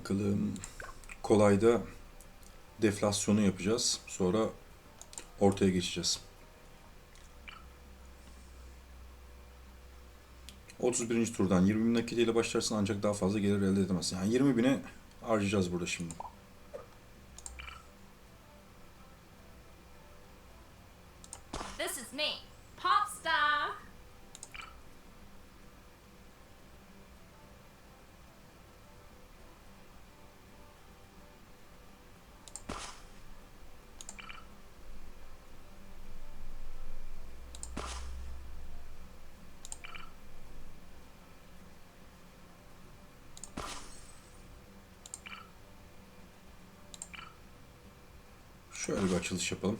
Bakalım. Kolayda deflasyonu yapacağız. Sonra ortaya geçeceğiz. 31. turdan 20 bin nakitiyle başlarsın ancak daha fazla gelir elde edemezsin. Yani 20 bine harcayacağız burada şimdi. Şöyle bir açılış yapalım.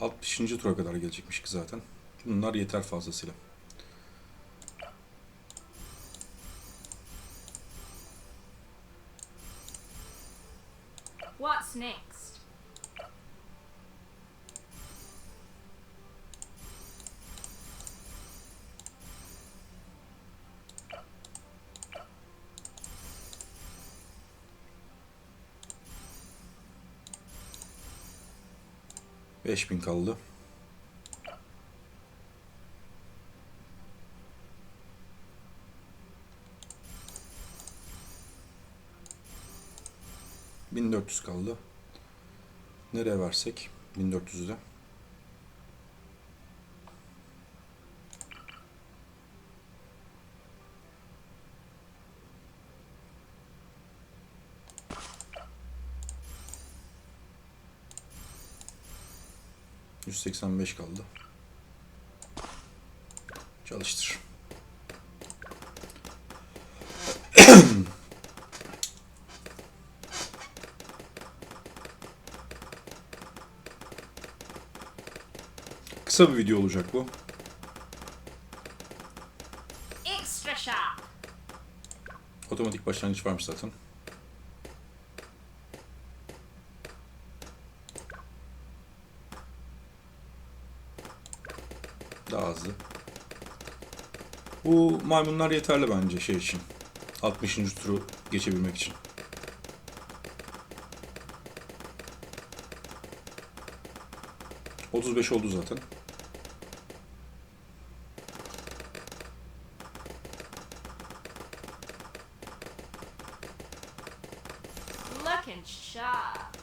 60. tura kadar gelecekmiş ki zaten. Bunlar yeter fazlasıyla. What's next? 5000 kaldı. Bin dört yüz kaldı. Nereye versek? Bin dört yüzde. 185 kaldı. Çalıştır. Kısa bir video olacak bu. Otomatik başlangıç varmış zaten. Daha hızlı. Bu maymunlar yeterli bence şey için. 60. turu geçebilmek için. Otuz beş oldu zaten. Looking sharp.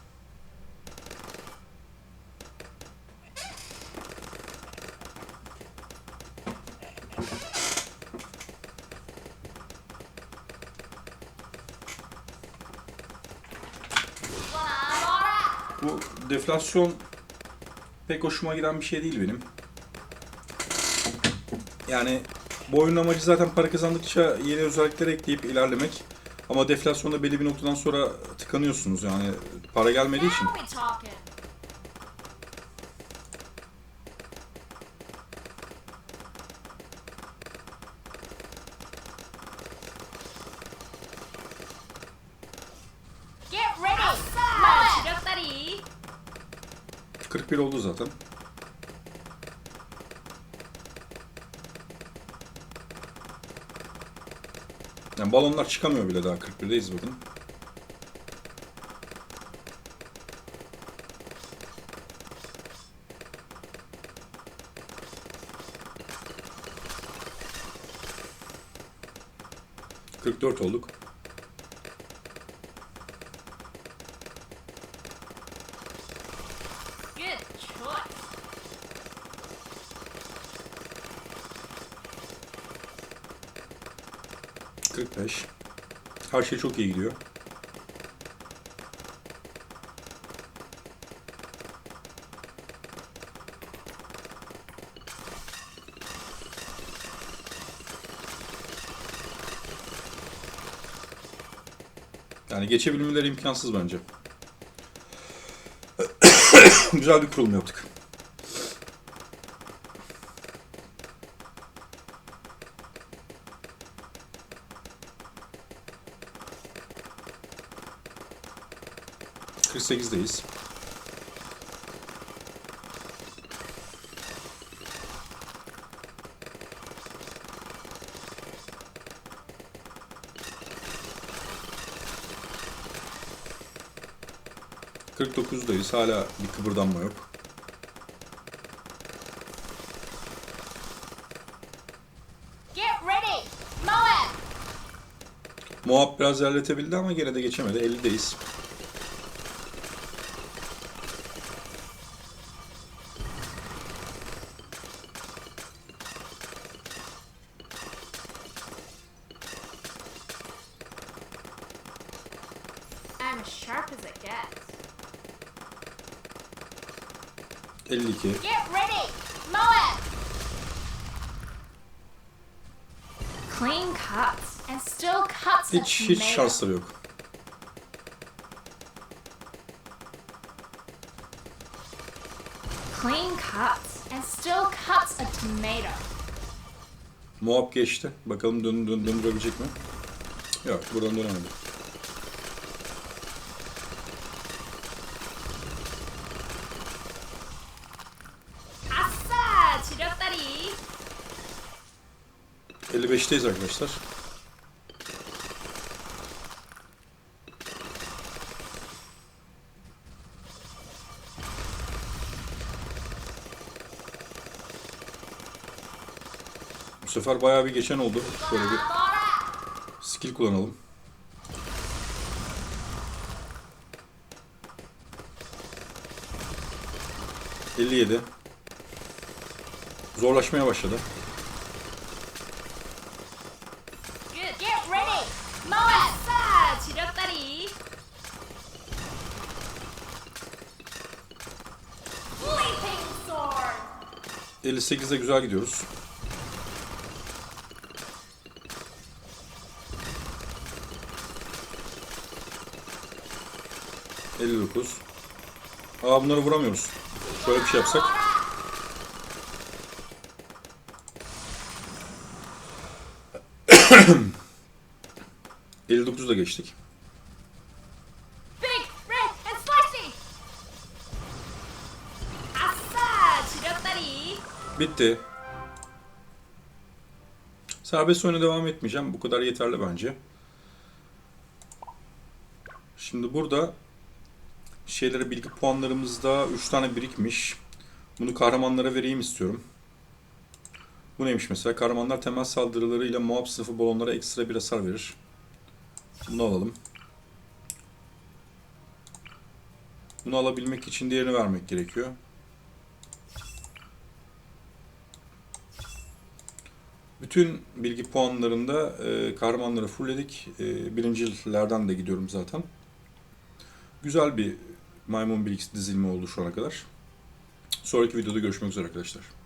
Bu deflasyon pek hoşuma giden bir şey değil benim. Yani bu oyunun amacı zaten para kazandıkça yeni özellikler ekleyip ilerlemek. Ama deflasyonda belli bir noktadan sonra tıkanıyorsunuz yani para gelmediği için. 41 oldu zaten. Yani balonlar çıkamıyor bile daha 41'deyiz bakın. ...44 olduk. ...45. Her şey çok iyi gidiyor. Yani geçebilmeleri imkansız bence. Güzel bir kurulum yaptık. 3.48'deyiz. %49'dayız. Hala bir kıpırdanma yok. Get ready. Moab biraz ilerletebildi ama gene de geçemedi. 50'deyiz. Sharp as it gets. 52. Get ready. Moab. Clean cuts and still cuts a Hiç hiç şansları yok. Clean cuts and still cuts a tomato. Moab geçti. Bakalım dön, dön, döndürebilecek mi? Yok buradan dönemedi. 55'teyiz arkadaşlar. Bu sefer bayağı bir geçen oldu. Böyle bir skill kullanalım. ...57. Zorlaşmaya başladı. Good. Get ready. Moab. 아싸! 지렸다리. Leaping sword. 58'de güzel gidiyoruz. ...59. Aa bunları vuramıyoruz. Şöyle bir şey yapsak. 59'da geçtik. Big, red and Bitti. Serbest oyuna devam etmeyeceğim. Bu kadar yeterli bence. Şimdi burada şeylere bilgi puanlarımızda 3 tane birikmiş. Bunu kahramanlara vereyim istiyorum. Bu neymiş mesela? Kahramanlar temel saldırılarıyla muhab sınıfı balonlara ekstra bir hasar verir. Bunu alalım. Bunu alabilmek için diğerini vermek gerekiyor. Bütün bilgi puanlarında e, kahramanları fullledik. E, birincilerden de gidiyorum zaten. Güzel bir Maymun Bilgisi dizilimi oldu şu ana kadar. Sonraki videoda görüşmek üzere arkadaşlar.